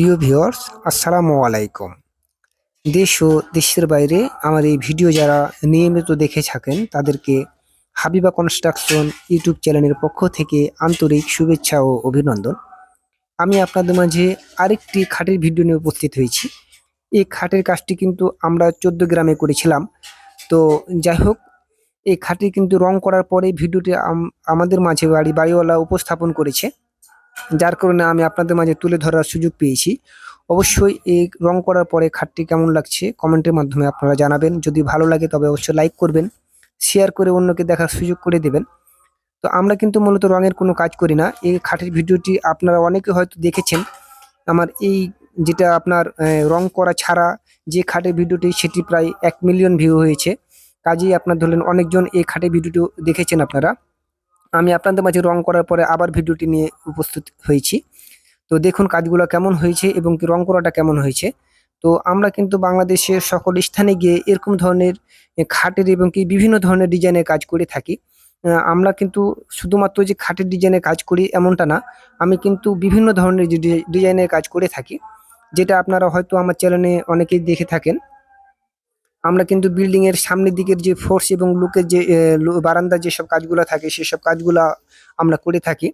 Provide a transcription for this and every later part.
প্রিয় ভিউয়ার্স, আসসালামু আলাইকুম। দেশ ও দেশের বাইরে আমার এই ভিডিও যারা নিয়মিত দেখে থাকেন, তাদেরকে হাবিবা কনস্ট্রাকশন ইউটিউব চ্যানেলের পক্ষ থেকে আন্তরিক শুভেচ্ছা ও অভিনন্দন। আমি আপনাদের মাঝে আরেকটি খাটের ভিডিও নিয়ে উপস্থিত হয়েছি। এই খাটের কাজটি কিন্তু আমরা চোদ্দ গ্রামে করেছিলাম। তো যাই হোক, এই খাটটি কিন্তু রং করার পরে ভিডিওটি আমাদের মাঝে বাড়ি বাড়িওয়ালা উপস্থাপন করেছে। যার কারণে আমি আপনাদের মাঝে তুলে ধরার সুযোগ পেয়েছি। অবশ্যই এই রং করার পরে খাটটি কেমন লাগছে কমেন্টের মাধ্যমে আপনারা জানাবেন। যদি ভালো লাগে তবে অবশ্যই লাইক করবেন, শেয়ার করে অন্যকে দেখার সুযোগ করে দেবেন। তো আমরা কিন্তু মূলত রঙের কোনো কাজ করি না। এই খাটের ভিডিওটি আপনারা অনেকে হয়তো দেখেছেন। আমার এই যেটা আপনার রং করা ছাড়া যে খাটের ভিডিওটি সেটি প্রায় এক মিলিয়ন ভিউ হয়েছে। কাজেই আপনার ধরলেন অনেকজন এই খাটের ভিডিওটি দেখেছেন আপনারা। আমি আপনাদের মাঝে রং করার পরে আবার ভিডিওটি নিয়ে উপস্থিত হয়েছি। তো দেখুন কাজগুলো কেমন হয়েছে এবং কি রং করাটা কেমন হয়েছে। তো আমরা কিন্তু বাংলাদেশের সকল স্থানে গিয়ে এরকম ধরনের খাটের এবং কি বিভিন্ন ধরনের ডিজাইনের কাজ করে থাকি। আমরা কিন্তু শুধুমাত্র যে খাটের ডিজাইনের কাজ করি এমনটা না, আমি কিন্তু বিভিন্ন ধরনের ডিজাইনের কাজ করে থাকি। যেটা আপনারা হয়তো আমার চ্যানেলে অনেকেই দেখে থাকেন। আমরা কিন্তু বিল্ডিং এর সামনের দিকের যে ফোর্স এবং লুকের যে বারান্দার যেসব কাজগুলো থাকে, সেসব কাজগুলা আমরা করে থাকি।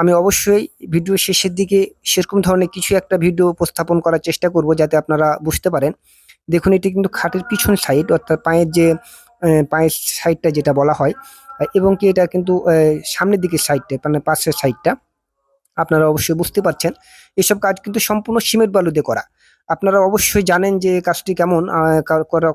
আমি অবশ্যই ভিডিও শেষের দিকে সেরকম ধরনের কিছু একটা ভিডিও উপস্থাপন করার চেষ্টা করব যাতে আপনারা বুঝতে পারেন। দেখুন, এটি কিন্তু খাটের পিছন সাইড অর্থাৎ পায়ের যে পায়ের সাইডটা যেটা বলা হয়, এবং কি এটা কিন্তু সামনের দিকের সাইডটা মানে পাশের সাইডটা আপনারা অবশ্যই বুঝতে পারছেন। এসব কাজ কিন্তু সম্পূর্ণ সিমেন্ট বালু দিয়ে করা। আপনারা অবশ্যই জানেন যে কাজটি কেমন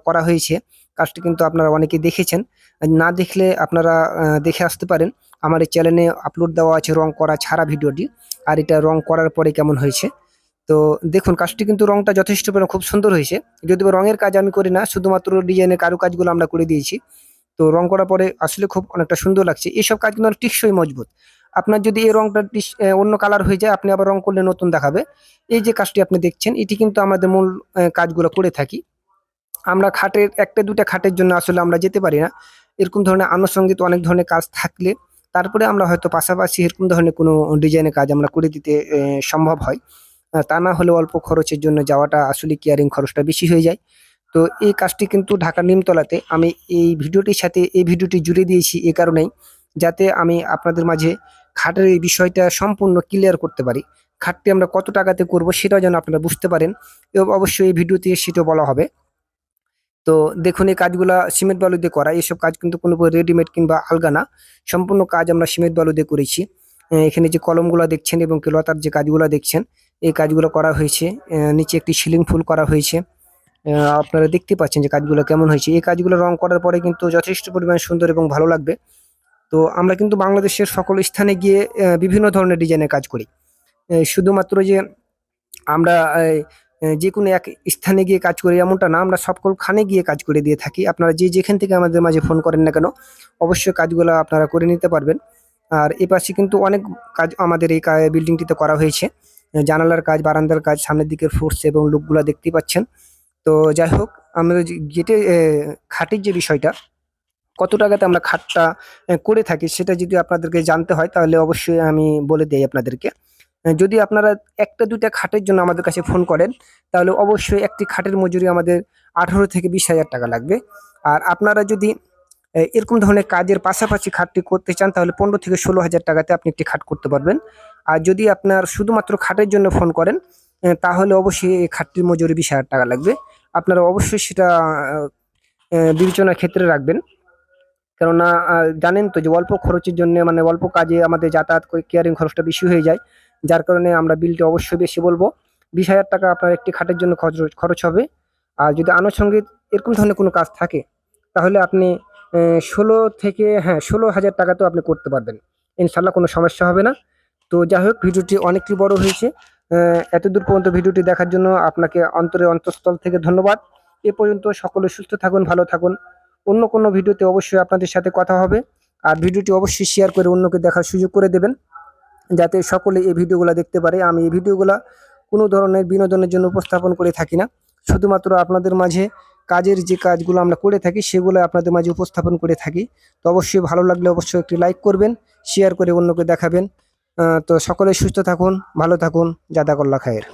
করা- হয়েছে। কাজটি কিন্তু আপনারা অনেকে দেখেছেন। না দেখলে আপনারা দেখে আসতে পারেন। আমার এই চ্যানেলে আপলোড দেওয়া আছে রং করা ছাড়া ভিডিওটি। আর এটা রং করার পরে কেমন হয়েছে। তো দেখুন, কাজটি কিন্তু রংটা যথেষ্ট পরিমাণে খুব সুন্দর হয়েছে। যদিও রঙের কাজ আমি করি না, শুধুমাত্র ডিজাইনের কারুকাজগুলো আমরা করে দিয়েছি। তো রং করার পরে আসলে খুব অনেকটা সুন্দর লাগছে। এইসব কাজ কিন্তু অনেক টিকসই মজবুত। আপনার যদি এই রংটা অন্য কালার হয়ে যায়, আপনি আবার রং করলে নতুন দেখাবে। এই যে কাজটি আপনি দেখছেন, এটি কিন্তু আমাদের মূল কাজগুলো করে থাকি। আমরা খাটের, একটা দুটা খাটের জন্য আসলে আমরা যেতে পারি না। এরকম ধরনের আনুষঙ্গিক অনেক ধরনের কাজ থাকলে তারপরে আমরা হয়তো পাশাপাশি এরকম ধরনের কোনো ডিজাইনের কাজ আমরা করে দিতে সম্ভব হয়। তা না হলে অল্প খরচের জন্য যাওয়াটা আসলে কেয়ারিং খরচটা বেশি হয়ে যায়। তো এই কাজটি কিন্তু ঢাকার নিমতলাতে আমি এই ভিডিওটির সাথে, এই ভিডিওটি জুড়ে দিয়েছি এ কারণেই, যাতে আমি আপনাদের মাঝে খাটের এই বিষয়টা সম্পূর্ণ ক্লিয়ার করতে পারি। খাটটি আমরা কত টাকাতে করব সেটাও যেন আপনারা বুঝতে পারেন। এবং অবশ্যই এই ভিডিওতে সেটাও বলা হবে। তো দেখুন, এই কাজগুলো সিমেন্ট বালু দিয়ে করা, এইসব কাজ কিন্তু কোনো রেডিমেড কিংবা আলগা না। সম্পূর্ণ কাজ আমরা সিমেন্ট বালু দিয়ে করেছি এখানে যে কলমগুলো দেখছেন এবং লতার যে কাজগুলো দেখছেন, এই কাজগুলো করা হয়েছে। নিচে একটি সিলিং ফুল করা হয়েছে। আপনারা দেখতে পাচ্ছেন যে কাজগুলো কেমন হয়েছে। এই কাজগুলো রং করার পরে কিন্তু যথেষ্ট পরিমাণে সুন্দর এবং ভালো লাগবে। তো আমরা কিন্তু বাংলাদেশের সকল স্থানে গিয়ে বিভিন্ন ধরনের ডিজাইনের কাজ করি। শুধুমাত্র যে আমরা যে কোনো এক স্থানে গিয়ে কাজ করি এমনটা না আমরা সকল খানে গিয়ে কাজ করে দিয়ে থাকি। আপনারা যে যেখান থেকে আমাদের মাঝে ফোন করেন না কেন অবশ্যই কাজগুলো আপনারা করে নিতে পারবেন। আর এ পাশে কিন্তু অনেক কাজ আমাদের এই বিল্ডিংটিতে করা হয়েছে। জানালার কাজ বারান্দার কাজ সামনের দিকের ফোর্স এবং লুকগুলো দেখতেই পাচ্ছেন। তো যাই হোক আমাদের যেটা আহ, যে বিষয়টা কত টাকাতে আমরা খাটটা করে থাকি সেটা যদি আপনাদেরকে জানতে হয় তাহলে অবশ্যই আমি বলে দিই আপনাদেরকে। যদি আপনারা একটা দুইটা খাটের জন্য আমাদের কাছে ফোন করেন, তাহলে অবশ্যই একটি খাটের মজুরি আমাদের আঠারো থেকে বিশ হাজার টাকা লাগবে। আর আপনারা যদি এরকম ধরনের কাজের পাশাপাশি খাটটি করতে চান, তাহলে পনেরো থেকে ষোলো হাজার টাকাতে আপনি একটি খাট করতে পারবেন। আর যদি আপনার শুধুমাত্র খাটের জন্য ফোন করেন তাহলে অবশ্যই এই খাটটির মজুরি বিশ হাজার টাকা লাগবে। আপনারা অবশ্যই সেটা বিবেচনার ক্ষেত্রে রাখবেন। কেননা জানেন তো যে অল্প খরচের জন্য মানে অল্প কাজে আমাদের যাতায়াত করে কেয়ারিং খরচটা বেশি হয়ে যায়। যার কারণে আমরা বিলটি অবশ্যই বেশি বলব। বিশ হাজার টাকা আপনার একটি খাটের জন্য খরচ খরচ হবে। আর যদি আনুষঙ্গিক এরকম ধরনের কোনো কাজ থাকে, তাহলে আপনি ষোলো থেকে হ্যাঁ ষোলো হাজার টাকাতেও আপনি করতে পারবেন। ইনশাল্লাহ কোনো সমস্যা হবে না। তো যাই হোক, ভিডিওটি অনেকটি বড় হয়েছে। এতদূর পর্যন্ত ভিডিওটি দেখার জন্য আপনাকে অন্তরে অন্তঃস্থল থেকে ধন্যবাদ। এ পর্যন্ত সকলে সুস্থ থাকুন, ভালো থাকুন। অন্য কোনো ভিডিওতে অবশ্যই আপনাদের সাথে কথা হবে। আর ভিডিওটি অবশ্যই শেয়ার করে অন্যকে দেখার সুযোগ করে দেবেন, যাতে সকলে এই ভিডিওগুলো দেখতে পারে। আমি এই ভিডিওগুলো কোনো ধরনের বিনোদনের জন্য উপস্থাপন করে থাকি না। শুধুমাত্র আপনাদের মাঝে কাজের যে কাজগুলো আমরা করে থাকি, সেগুলো আপনাদের মাঝে উপস্থাপন করে থাকি। তো অবশ্যই ভালো লাগলে অবশ্যই একটি লাইক করবেন শেয়ার করে অন্যকে দেখাবেন। তো সকলে সুস্থ থাকুন, ভালো থাকুন। জাদাকল্লা খায়ের।